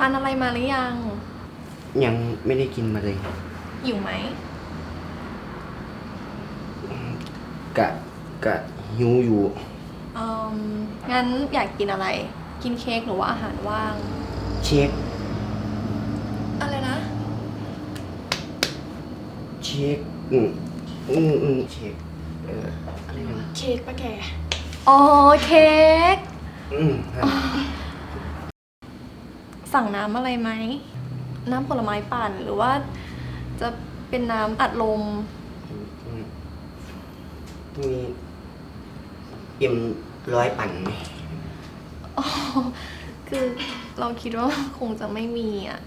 ทานอะไรมาหรือยัง ยังไม่ได้กินมาเลยหิวไหม กะกะหิวอยู่อืมงั้นอยากกินอะไร กินเค้กหรือว่าอาหารว่าง เช็คอะไรนะ เช็คอืมอืมอืมเช็คเอออะไรนะ เค้กปะแก อ๋อ เค้ก อืมครับ สั่งน้ำอะไรไหม น้ำผลไม้ปั่นหรือว่าจะเป็นน้ำอัดลม อืมมีเอ็มร้อยปั่นไหมอ๋อคือเราคิดว่าคงจะไม่มีอะ